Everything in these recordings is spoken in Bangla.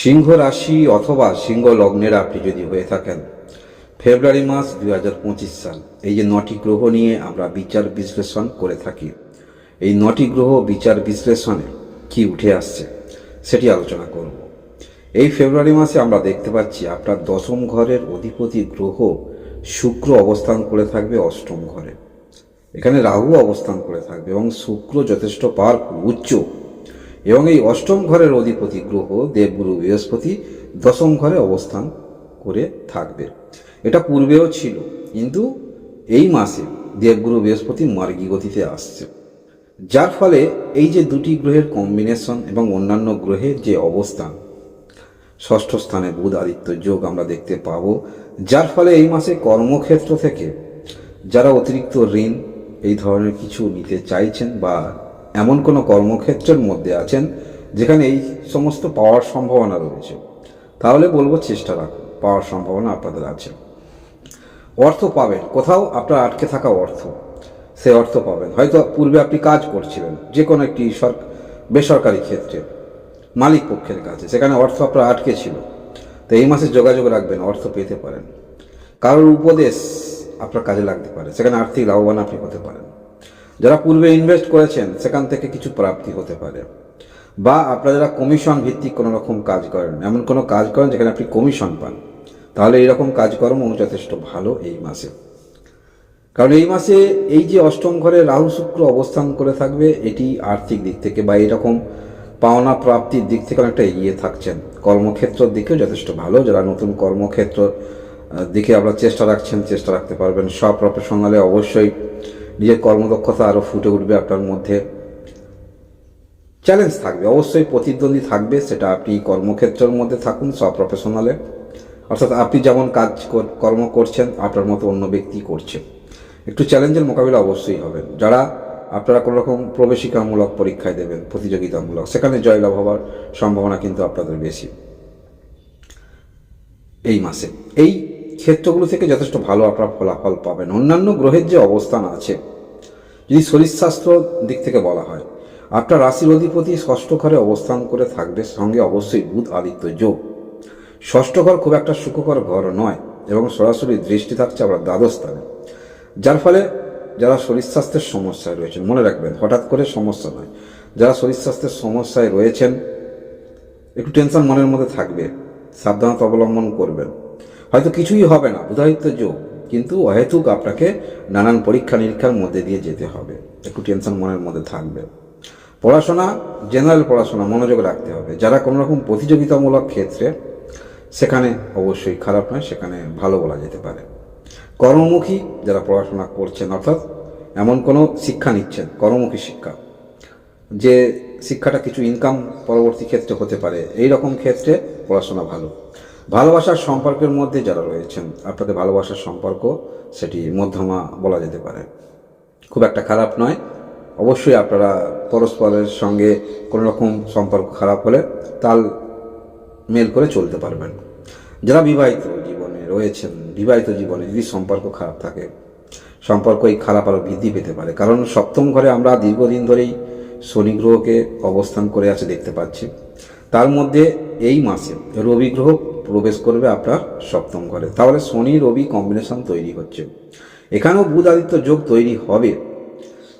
সিংহ রাশি অথবা সিংহ লগ্নের আপনি যদি হয়ে থাকেন, ফেব্রুয়ারি মাস দুই হাজার পঁচিশ সাল, এই যে নটি গ্রহ নিয়ে আমরা বিচার বিশ্লেষণ করে থাকি, এই নটি গ্রহ বিচার বিশ্লেষণে কি উঠে আসছে সেটি আলোচনা করব। এই ফেব্রুয়ারি মাসে আমরা দেখতে পাচ্ছি আপনার দশম ঘরের অধিপতি গ্রহ শুক্র অবস্থান করে থাকবে অষ্টম ঘরে। এখানে রাহু অবস্থান করে থাকবে এবং শুক্র যথেষ্ট পাওয়ারফুল উচ্চ এবং এই অষ্টম ঘরের অধিপতি গ্রহ দেবগুরু বৃহস্পতি দশম ঘরে অবস্থান করে থাকবে। এটা পূর্বেও ছিল, কিন্তু এই মাসে দেবগুরু বৃহস্পতি মার্গী গতিতে আসছে। যার ফলে এই যে দুটি গ্রহের কম্বিনেশন এবং অন্যান্য গ্রহের যে অবস্থান, ষষ্ঠ স্থানে বুধ আদিত্য যোগ আমরা দেখতে পাবো, যার ফলে এই মাসে কর্মক্ষেত্র থেকে যারা অতিরিক্ত ঋণ, এই ধরনের কিছু নিতে চাইছেন বা এমন কোনো কর্মক্ষেত্রের মধ্যে আছেন যেখানে এই সমস্ত পাওয়ার সম্ভাবনা রয়েছে। তাহলে বলব চেষ্টা রাখুন, পাওয়ার সম্ভাবনা আপনাদের আছে। অর্থ পাবেন, কোথাও আপনার আটকে থাকা অর্থ, সে অর্থ পাবেন। হয়তো পূর্বে আপনি কাজ করছিলেন যে কোনো একটি সরকার বেসরকারি ক্ষেত্রে, মালিক পক্ষের কাছে, সেখানে অর্থ আপনার আটকে ছিল। তো এই মাসে যোগাযোগ রাখবেন, অর্থ পেতে পারেন। কারোর উপদেশ আপনার কাজে লাগতে পারে, সেখানে আর্থিক লাভবান আপনি হতে পারেন। যারা পূর্বে ইনভেস্ট করেছেন, সেখান থেকে কিছু প্রাপ্তি হতে পারে। বা আপনারা যারা কমিশন ভিত্তিক কোনো রকম কাজ করেন, এমন কোনো কাজ করেন যেখানে আপনি কমিশন পান, তাহলে এইরকম কাজকর্ম যথেষ্ট ভালো এই মাসে। কারণ এই মাসে এই যে অষ্টম ঘরে রাহু শুক্র অবস্থান করে থাকবে, এটি আর্থিক দিক থেকে বা এরকম পাওনা প্রাপ্তির দিক থেকে অনেকটা এগিয়ে থাকছেন। কর্মক্ষেত্রের দিকেও যথেষ্ট ভালো। যারা নতুন কর্মক্ষেত্র দিকে আপনারা চেষ্টা রাখছেন, চেষ্টা রাখতে পারবেন। সব প্রফেশনালে অবশ্যই নিজের কর্মদক্ষতা আরও ফুটে উঠবে আপনার মধ্যে। চ্যালেঞ্জ থাকবে, অবশ্যই প্রতিদ্বন্দ্বী থাকবে, সেটা আপনি কর্মক্ষেত্রের মধ্যে থাকুন, সব প্রফেশনালে অর্থাৎ আপনি যেমন কাজ কর- কর্ম করছেন, আপনার মতো অন্য ব্যক্তি করছে। একটু চ্যালেঞ্জের মোকাবিলা অবশ্যই হবে। যারা আপনারা কোনো রকম প্রবেশিকামূলক পরীক্ষায় দেবেন, প্রতিযোগিতামূলক, সেখানে জয়লাভ হওয়ার সম্ভাবনা কিন্তু আপনাদের বেশি। এই মাসে। এই ক্ষেত্রগুলো থেকে যথেষ্ট ভালো আপনারা ফলাফল পাবেন। অন্যান্য গ্রহের যে অবস্থান আছে, যদি শরীরস্বাস্থ্য দিক থেকে বলা হয়, আপনার রাশির অধিপতি ষষ্ঠ ঘরে অবস্থান করে থাকবে, সঙ্গে অবশ্যই বুধ আদিত্য যোগ। ষষ্ঠ ঘর খুব একটা সুখকর ঘর নয় এবং সরাসরি দৃষ্টি থাকছে আপনার দ্বাদশ স্থানে। যার ফলে যারা শরীর স্বাস্থ্যের সমস্যায় রয়েছেন, মনে রাখবেন, হঠাৎ করে সমস্যা নয়। যারা শরীর স্বাস্থ্যের সমস্যায় রয়েছেন, একটু টেনশন মনের মধ্যে থাকবে, সাবধানতা অবলম্বন করবেন। হয়তো কিছুই হবে না বুধায়িত্ব যোগ। কিন্তু অহেতুক আপনাকে নানান পরীক্ষা নিরীক্ষার মধ্যে দিয়ে যেতে হবে। একটু টেনশন মনের মধ্যে থাকবে। পড়াশোনা জেনারেল পড়াশোনা, মনোযোগ রাখতে হবে। যারা কোনো রকম প্রতিযোগিতামূলক ক্ষেত্রে, সেখানে অবশ্যই খারাপ নয়, সেখানে ভালো বলা যেতে পারে। কর্মমুখী যারা পড়াশোনা করছেন, অর্থাৎ এমন কোনো শিক্ষা নিচ্ছেন, কর্মমুখী শিক্ষা, যে শিক্ষাটা কিছু ইনকাম পরবর্তী ক্ষেত্রে হতে পারে এই রকম ক্ষেত্রে পড়াশোনা ভালো। ভালোবাসার সম্পর্কের মধ্যে যারা রয়েছেন, আপনাদের ভালোবাসার সম্পর্ক সেটি মধ্যমা বলা যেতে পারে। খুব একটা খারাপ নয়। অবশ্যই আপনারা পরস্পরের সঙ্গে কোনো রকম সম্পর্ক খারাপ হলে তাল মেল করে চলতে পারবেন। যারা বিবাহিত জীবনে রয়েছেন, বিবাহিত জীবনে যদি সম্পর্ক খারাপ থাকে সম্পর্ক এই খারাপ আরও বৃদ্ধি পেতে পারে। কারণ সপ্তম ঘরে আমরা দীর্ঘদিন ধরেই শনি গ্রহকে অবস্থান করে আছে দেখতে পাচ্ছি। তার মধ্যে এই মাসে রবি গ্রহ প্রবেশ করবে আপনার সপ্তম ঘরে। তাহলে শনি রবি কম্বিনেশন তৈরি হচ্ছে। এখানেও বুধ আদিত্য যোগ তৈরি হবে।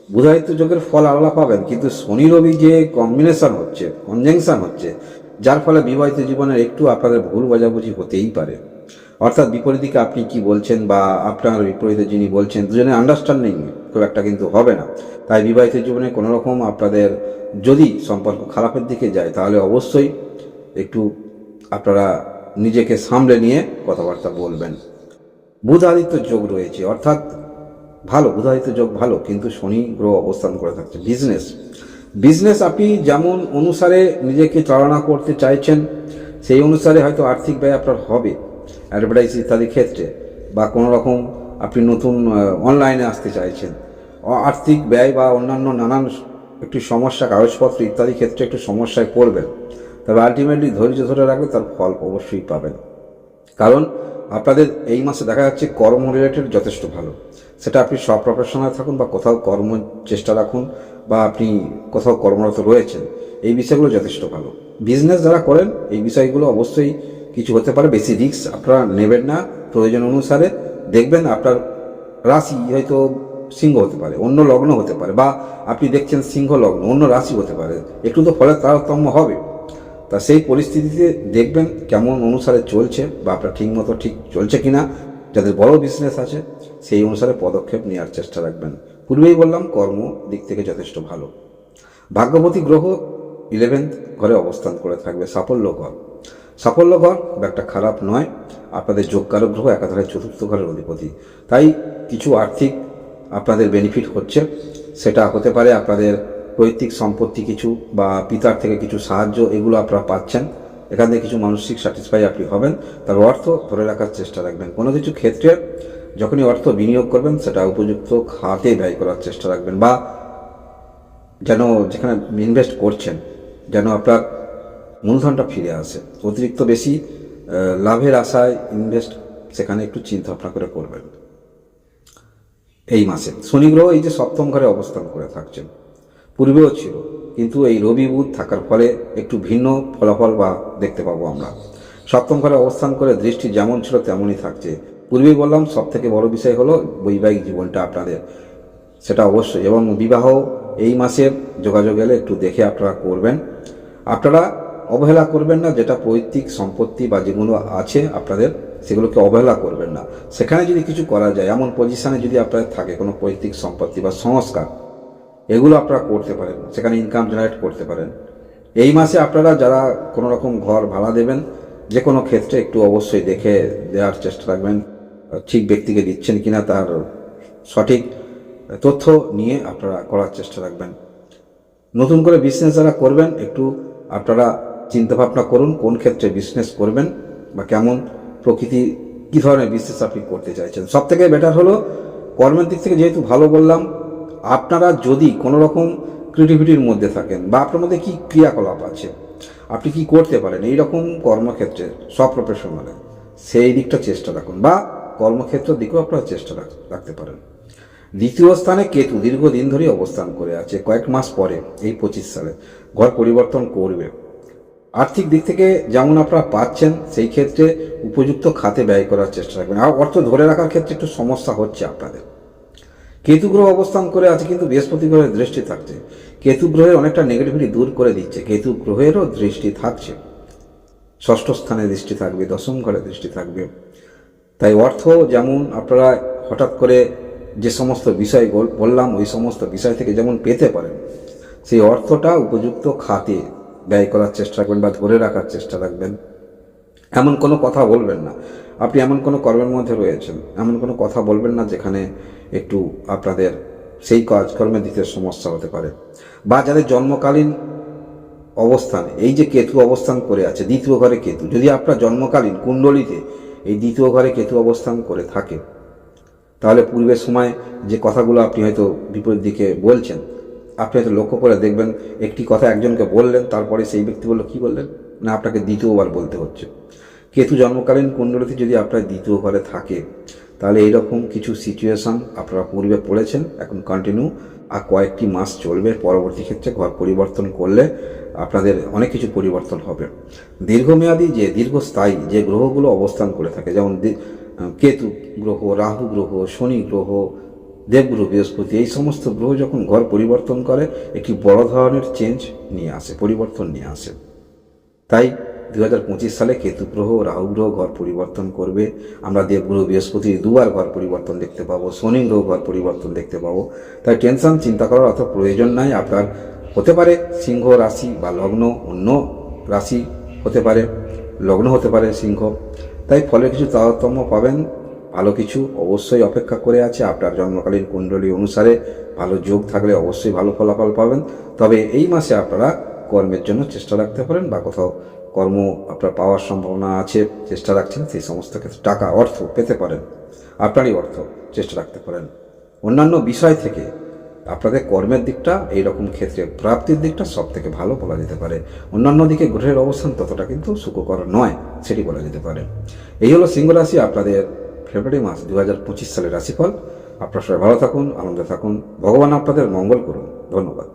বুধাদিত্য যোগের ফল আলাদা পাবেন, কিন্তু শনি রবি যে কম্বিনেশন হচ্ছে কনজাংশন হচ্ছে, যার ফলে বিবাহিত জীবনের একটু আপনাদের ভুল বোঝাবুঝি হতেই পারে। অর্থাৎ বিপরীত দিকে আপনি কি বলছেন বা আপনার বিপরীতে যিনি বলছেন দুজনে আন্ডারস্ট্যান্ডিং খুব একটা কিন্তু হবে না। তাই বিবাহিত জীবনে কোনো রকম আপনাদের যদি সম্পর্ক খারাপের দিকে যায়, তাহলে অবশ্যই একটু আপনারা নিজেকে সামলে নিয়ে কথাবার্তা বলবেন। বুধ আদিত্য যোগ রয়েছে, অর্থাৎ ভালো, বুধাদিত্য যোগ ভালো, কিন্তু শনি গ্রহ অবস্থান করে থাকছে। বিজনেস বিজনেস আপনি যেমন অনুসারে নিজেকে চালনা করতে চাইছেন, সেই অনুসারে হয়তো আর্থিক ব্যয় আপনার হবে অ্যাডভার্টাইজ ইত্যাদি ক্ষেত্রে, বা কোনো রকম আপনি নতুন অনলাইনে আসতে চাইছেন। আর্থিক ব্যয় বা অন্যান্য নানান একটি সমস্যা, কাগজপত্র ইত্যাদি ক্ষেত্রে একটু সমস্যায় পড়বেন। তবে আলটিমেটলি ধৈর্য ধরে রাখলে তার ফল অবশ্যই পাবেন। কারণ আপনাদের এই মাসে দেখা যাচ্ছে কর্ম রিলেটেড যথেষ্ট ভালো। সেটা আপনি সব প্রফেশনাল থাকুন বা কোথাও কর্ম চেষ্টা রাখুন বা আপনি কোথাও কর্মরত রয়েছেন, এই বিষয়গুলো যথেষ্ট ভালো। বিজনেস যারা করেন, এই বিষয়গুলো অবশ্যই কিছু হতে পারে, বেশি রিস্ক আপনারা নেবেন না, প্রয়োজন অনুসারে দেখবেন আপনার রাশি হয়তো সিংহ হতে পারে, অন্য লগ্ন হতে পারে, বা আপনি দেখছেন সিংহ লগ্ন, অন্য রাশি হতে পারে। একটু তো ফলের তারতম্য হবে। তা সেই পরিস্থিতিতে দেখবেন কেমন অনুসারে চলছে, বা আপনার ঠিক মতো ঠিক চলছে কিনা, যাদের বড় বিজনেস আছে, সেই অনুসারে পদক্ষেপ নেওয়ার চেষ্টা রাখবেন। পূর্বেই বললাম, কর্ম দিক থেকে যথেষ্ট ভালো। ভাগ্যবতী গ্রহ ইলেভেন্থ ঘরে অবস্থান করে থাকবে সাফল্য ঘর। সাফল্য ঘর একটা খারাপ নয়, আপনাদের যোগকারক গ্রহ একাধারে চতুর্থ ঘরের অধিপতি। তাই কিছু আর্থিক আপনাদের বেনিফিট হচ্ছে, সেটা হতে পারে আপনাদের পৈতৃক সম্পত্তি কিছু বা পিতার থেকে কিছু সাহায্য, এগুলো আপনারা পাচ্ছেন। এখান থেকে কিছু মানসিক স্যাটিসফাই আপনি হবেন। তবে অর্থ ধরে রাখার চেষ্টা রাখবেন। কোনো কিছু ক্ষেত্রে যখনই অর্থ বিনিয়োগ করবেন, সেটা উপযুক্ত খাতে ব্যয় করার চেষ্টা রাখবেন বা যেন যেখানে ইনভেস্ট করছেন, যেন আপনার মূলধনটা ফিরে আসে। অতিরিক্ত বেশি লাভের আশায় ইনভেস্ট সেখানে একটু চিন্তা ভাবনা করে করবেন। এই মাসে। শনি গ্রহ এই যে সপ্তম ঘরে অবস্থান করে থাকছেন। পূর্বেও ছিল, কিন্তু এই রবি বুধ থাকার ফলে একটু ভিন্ন ফলাফল বা দেখতে পাবো আমরা। সপ্তম ঘরে অবস্থান করে দৃষ্টি যেমন ছিল তেমনই থাকছে। পূর্বেই বললাম সব থেকে বড় বিষয় হলো বৈবাহিক জীবনটা আপনাদের। সেটা অবশ্যই, এবং বিবাহ এই মাসের যোগাযোগ এলে একটু দেখে আপনারা করবেন। আপনারা অবহেলা করবেন না, যেটা পৈতৃক সম্পত্তি বা যেগুলো আছে আপনাদের, সেগুলোকে অবহেলা করবেন না। সেখানে যদি কিছু করা যায়, এমন পজিশনে যদি আপনাদের থাকে কোনো পৈতৃক সম্পত্তি বা সংস্কার এগুলো আপনারা করতে পারেন, সেখানে ইনকাম জেনারেট করতে পারেন। এই মাসে আপনারা যারা কোনো রকম ঘর ভাড়া দেবেন যে কোনো ক্ষেত্রে একটু অবশ্যই দেখে দেওয়ার চেষ্টা রাখবেন, ঠিক ব্যক্তিকে দিচ্ছেন কিনা তার সঠিক তথ্য নিয়ে আপনারা করার চেষ্টা রাখবেন। নতুন করে বিজনেস যারা করবেন, একটু আপনারা চিন্তা ভাবনা করুন, কোন ক্ষেত্রে বিজনেস করবেন বা কেমন প্রকৃতি, কী ধরনের বিজনেস আপনি করতে চাইছেন। সব থেকে বেটার হলো, কর্মের দিক থেকে যেহেতু ভালো বললাম আপনারা যদি কোনো রকম ক্রিয়েটিভিটির মধ্যে থাকেন বা আপনার মধ্যে কী ক্রিয়াকলাপ আছে, আপনি কি করতে পারেন এই রকম কর্মক্ষেত্রে সব প্রফেশনালে সেই দিকটা চেষ্টা রাখুন বা কর্মক্ষেত্রের দিকেও আপনারা চেষ্টা রাখতে পারেন। দ্বিতীয় স্থানে কেতু দীর্ঘদিন ধরে অবস্থান করে আছে, কয়েক মাস পরে, এই পঁচিশ সালে। ঘর পরিবর্তন করবে। আর্থিক দিক থেকে যেমন আপনারা পাচ্ছেন, সেই ক্ষেত্রে উপযুক্ত খাতে ব্যয় করার চেষ্টা রাখবেন। আর অর্থ ধরে রাখার ক্ষেত্রে একটু সমস্যা হচ্ছে আপনাদের। কেতু গ্রহ অবস্থান করে আছে কিন্তু বৃহস্পতি গ্রহের দৃষ্টি থাকছে। কেতু গ্রহের অনেকটা নেগেটিভিটি দূর করে দিচ্ছে। কেতু গ্রহেরও দৃষ্টি থাকছে। ষষ্ঠ স্থানে দৃষ্টি থাকবে, দশম ঘরে দৃষ্টি থাকবে। তাই অর্থ যেমন আপনারা হঠাৎ করে যে সমস্ত বিষয় বল- বললাম, ওই সমস্ত বিষয় থেকে যেমন পেতে পারেন, সেই অর্থটা উপযুক্ত খাতে ব্যয় করার চেষ্টা করবেন বা ধরে রাখার চেষ্টা রাখবেন। এমন কোনো কথা বলবেন না। আপনি এমন কোনো কর্মের মধ্যে রয়েছেন, এমন কোনো কথা বলবেন না যেখানে একটু আপনাদের সেই কাজকর্মে দিতে সমস্যা হতে পারে। বা যাদের জন্মকালীন অবস্থান, এই যে কেতু অবস্থান করে আছে, দ্বিতীয় ঘরে কেতু, যদি আপনার জন্মকালীন কুণ্ডলিতে এই দ্বিতীয় ঘরে কেতু অবস্থান করে থাকে, তাহলে পূর্বের সময় যে কথাগুলো আপনি হয়তো বিপরীত দিকে বলছেন, আপনি হয়তো লক্ষ্য করে দেখবেন, একটি কথা একজনকে বললেন, তারপরে সেই ব্যক্তি বলল, কী বললেন? না, আপনাকে দ্বিতীয়বার বলতে হচ্ছে। কেতু জন্মকালীন কুণ্ডলিতে যদি আপনার দ্বিতীয় ঘরে থাকে, তাহলে এইরকম কিছু সিচুয়েশন আপনারা পূর্বে পড়েছেন, এখন কন্টিনিউ আর কয়েকটি মাস চলবে, পরবর্তী ক্ষেত্রে ঘর পরিবর্তন করলে আপনাদের অনেক কিছু পরিবর্তন হবে। দীর্ঘমেয়াদী যে, দীর্ঘস্থায়ী যে গ্রহগুলো অবস্থান করে থাকে, যেমন কেতু গ্রহ, রাহু গ্রহ, শনি গ্রহ দেবগ্রহ বৃহস্পতি, এই সমস্ত গ্রহ যখন ঘর পরিবর্তন করে, একটি বড় ধরনের চেঞ্জ নিয়ে আসে, পরিবর্তন নিয়ে আসে। তাই দু হাজার পঁচিশ সালে কেতু গ্রহ রাহু গ্রহ ঘর পরিবর্তন করবে। আমরা দেবগ্রহ, বৃহস্পতি দুবার ঘর পরিবর্তন দেখতে পাবো শনি গ্রহ ঘর পরিবর্তন দেখতে পাবো। তাই টেনশন, চিন্তা করার অত প্রয়োজন নাই। আপনার হতে পারে সিংহ রাশি বা লগ্ন, অন্য রাশি হতে পারে, লগ্ন হতে পারে সিংহ। তাই ফলে কিছু তারতম্য পাবেন, ভালো কিছু অবশ্যই অপেক্ষা করে আছে। আপনার জন্মকালীন কুণ্ডলী অনুসারে ভালো যোগ থাকলে অবশ্যই ভালো ফলাফল পাবেন। তবে এই মাসে আপনারা কর্মের জন্য চেষ্টা রাখতে পারেন বা কোথাও কর্ম আপনার পাওয়ার সম্ভাবনা আছে, চেষ্টা রাখছেন, সেই সমস্ত ক্ষেত্রে টাকা, অর্থ পেতে পারেন, আপনারই অর্থ চেষ্টা রাখতে পারেন। অন্যান্য বিষয় থেকে আপনাদের কর্মের দিকটা এই রকম ক্ষেত্রে প্রাপ্তির দিকটা সব থেকে ভালো বলা যেতে পারে। অন্যান্য দিকে গ্রহের অবস্থান ততটা কিন্তু সুখকর নয়, সেটি বলা যেতে পারে। এই হলো সিংহ রাশি, আপনাদের ফেব্রুয়ারি মাস দু হাজার পঁচিশ সালের রাশিফল। আপনার সবাই ভালো থাকুন, আনন্দে থাকুন। ভগবান আপনাদের মঙ্গল করুন। ধন্যবাদ।